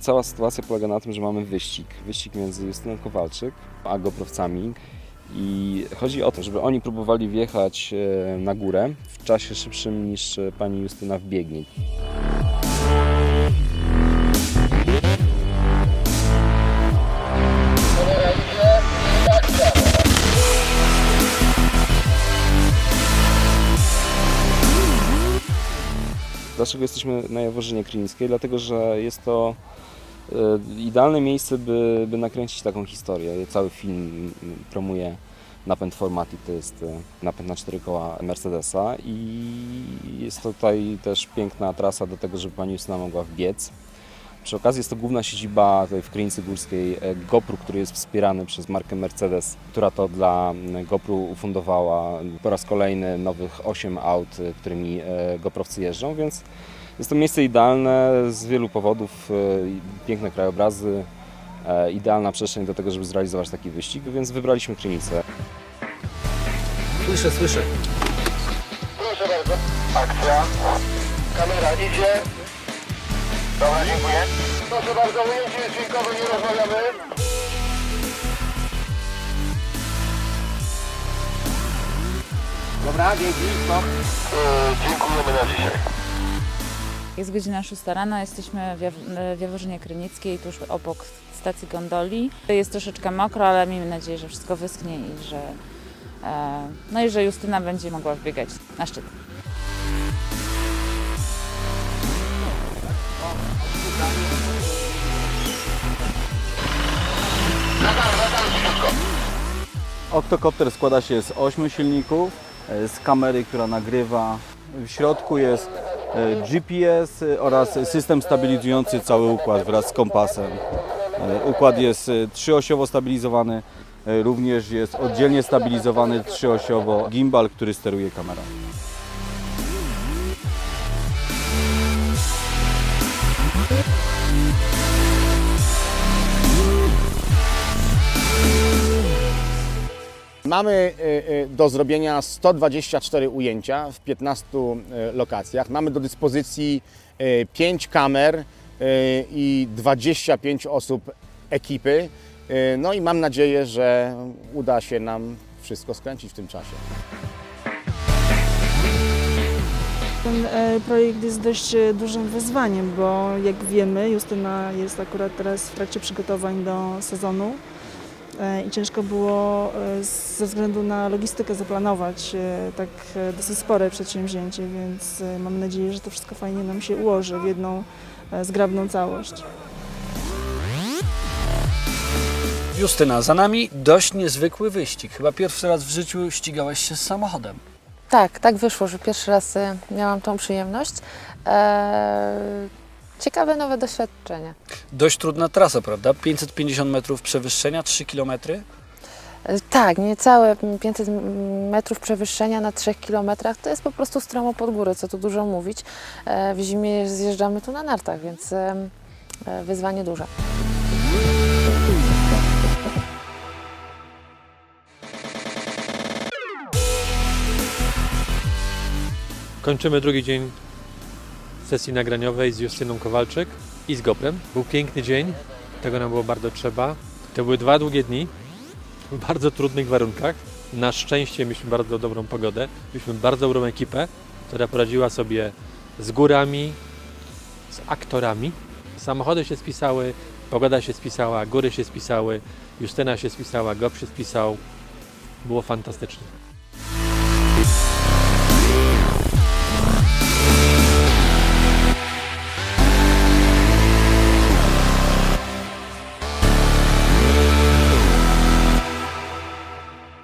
cała sytuacja polega na tym, że mamy wyścig. Wyścig między Justyną Kowalczyk a goprowcami. I chodzi o to, żeby oni próbowali wjechać e, na górę w czasie szybszym niż e, pani Justyna wbiegnie. Dlaczego jesteśmy na Jaworzynie Krynickiej? Dlatego, że jest to idealne miejsce, by, by nakręcić taką historię. Cały film promuje napęd Formatic, to jest e, napęd na cztery koła Mercedesa i jest tutaj też piękna trasa do tego, żeby pani Justyna mogła wbiec. Przy okazji jest to główna siedziba tutaj w Krynicy Górskiej e, GoPru, który jest wspierany przez markę Mercedes, która to dla GoPru ufundowała po raz kolejny nowych 8 aut, e, którymi e, GoProwcy jeżdżą, więc jest to miejsce idealne z wielu powodów, e, piękne krajobrazy, e, idealna przestrzeń do tego, żeby zrealizować taki wyścig, więc wybraliśmy Krynicę. Słyszę, słyszę. Proszę bardzo. Akcja. Kamera idzie. Dobra, dziękuję. Proszę bardzo, ujęcie dźwiękowe, nie rozmawiamy. Dobra, dzięki, stop. Yy, dziękujemy na dzisiaj. Jest godzina 6 rano, jesteśmy w Jaw- w Jaworzynie Krynickiej, tuż obok stacji gondoli. Jest troszeczkę mokro, ale miejmy nadzieję, że wszystko wyschnie i że, e, no i że Justyna będzie mogła wbiegać na szczyt. Oktokopter składa się z 8 silników, e, z kamery, która nagrywa. W środku jest GPS e, oraz system stabilizujący cały układ wraz z kompasem. E, Układ jest e, trzyosiowo stabilizowany, e, również jest oddzielnie stabilizowany trzyosiowo gimbal, który steruje kamerą. Mamy y, y, do zrobienia 124 ujęcia w 15 y, lokacjach. Mamy do dyspozycji 5 kamer i 25 osób ekipy. No i mam nadzieję, że uda się nam wszystko skręcić w tym czasie. Ten e, projekt jest dość e, dużym wyzwaniem, bo jak wiemy, Justyna jest akurat teraz w trakcie przygotowań do sezonu i ciężko było e, ze względu na logistykę zaplanować e, tak e, dosyć spore przedsięwzięcie, więc e, mam nadzieję, że to wszystko fajnie nam się ułoży w jedną e, zgrabną całość. Justyna, za nami dość niezwykły wyścig. Chyba pierwszy raz w życiu ścigałaś się z samochodem. Tak, tak wyszło, że pierwszy raz miałam tą przyjemność. Eee, ciekawe nowe doświadczenie. Dość trudna trasa, prawda? 550 metrów przewyższenia, 3 kilometry. E, Tak, niecałe 500 metrów przewyższenia na 3 kilometrach to jest po prostu stromo pod górę, co tu dużo mówić. E, w zimie zjeżdżamy tu na nartach, więc e, wyzwanie duże. Kończymy drugi dzień sesji nagraniowej z Justyną Kowalczyk i z Goprem. Był piękny dzień, tego nam było bardzo trzeba. To były dwa długie dni w bardzo trudnych warunkach. Na szczęście mieliśmy bardzo dobrą pogodę, mieliśmy bardzo dobrą ekipę, która poradziła sobie z górami, z aktorami. Samochody się spisały, pogoda się spisała, góry się spisały, Justyna się spisała, Gop się spisał. Było fantastycznie.